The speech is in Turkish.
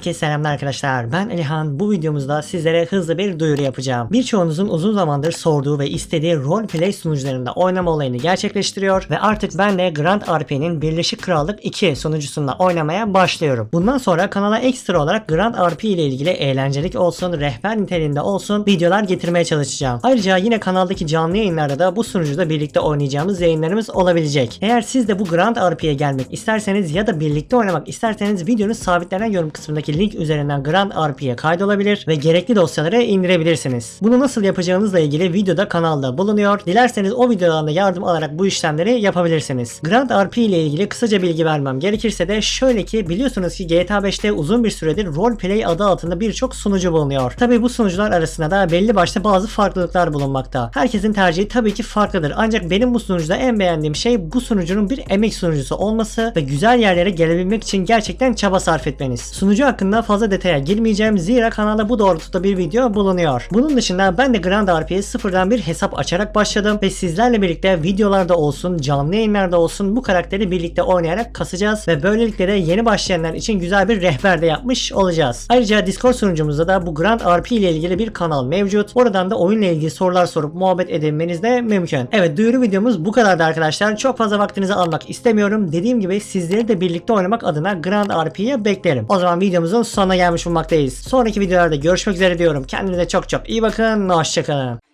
Herkese selamlar arkadaşlar. Ben Elihan. Bu videomuzda sizlere hızlı bir duyuru yapacağım. Birçoğunuzun uzun zamandır sorduğu ve istediği roleplay sunucularında oynama olayını gerçekleştiriyor ve artık ben de Grand RP'nin Birleşik Krallık 2 sunucusunda oynamaya başlıyorum. Bundan sonra kanala ekstra olarak Grand RP ile ilgili eğlencelik olsun, rehber niteliğinde olsun videolar getirmeye çalışacağım. Ayrıca yine kanaldaki canlı yayınlarda da bu sunucuda birlikte oynayacağımız yayınlarımız olabilecek. Eğer siz de bu Grand RP'ye gelmek isterseniz ya da birlikte oynamak isterseniz videonun sabitlenen yorum kısmındaki link üzerinden Grand RP'ye kaydolabilir ve gerekli dosyaları indirebilirsiniz. Bunu nasıl yapacağınızla ilgili videoda kanalda bulunuyor. Dilerseniz o videodan da yardım alarak bu işlemleri yapabilirsiniz. Grand RP ile ilgili kısaca bilgi vermem gerekirse de şöyle ki biliyorsunuz ki GTA 5'te uzun bir süredir roleplay adı altında birçok sunucu bulunuyor. Tabi bu sunucular arasında da belli başlı bazı farklılıklar bulunmakta. Herkesin tercihi tabii ki farklıdır. Ancak benim bu sunucuda en beğendiğim şey bu sunucunun bir emek sunucusu olması ve güzel yerlere gelebilmek için gerçekten çaba sarf etmeniz. Sunucu hakkında fazla detaya girmeyeceğim zira kanalda bu doğrultuda bir video bulunuyor. Bunun dışında ben de Grand RP'ye sıfırdan bir hesap açarak başladım ve sizlerle birlikte videolarda olsun, canlı yayınlarda olsun bu karakteri birlikte oynayarak kasacağız ve böylelikle de yeni başlayanlar için güzel bir rehber de yapmış olacağız. Ayrıca Discord sunucumuzda da bu Grand RP ile ilgili bir kanal mevcut. Oradan da oyunla ilgili sorular sorup muhabbet edinmeniz de mümkün. Evet duyuru videomuz bu kadardı arkadaşlar. Çok fazla vaktinizi almak istemiyorum. Dediğim gibi sizleri de birlikte oynamak adına Grand RP'ye beklerim. O zaman videomuzun sonuna gelmiş bulmaktayız. Sonraki videolarda görüşmek üzere diyorum. Kendinize çok çok iyi bakın. Hoşçakalın.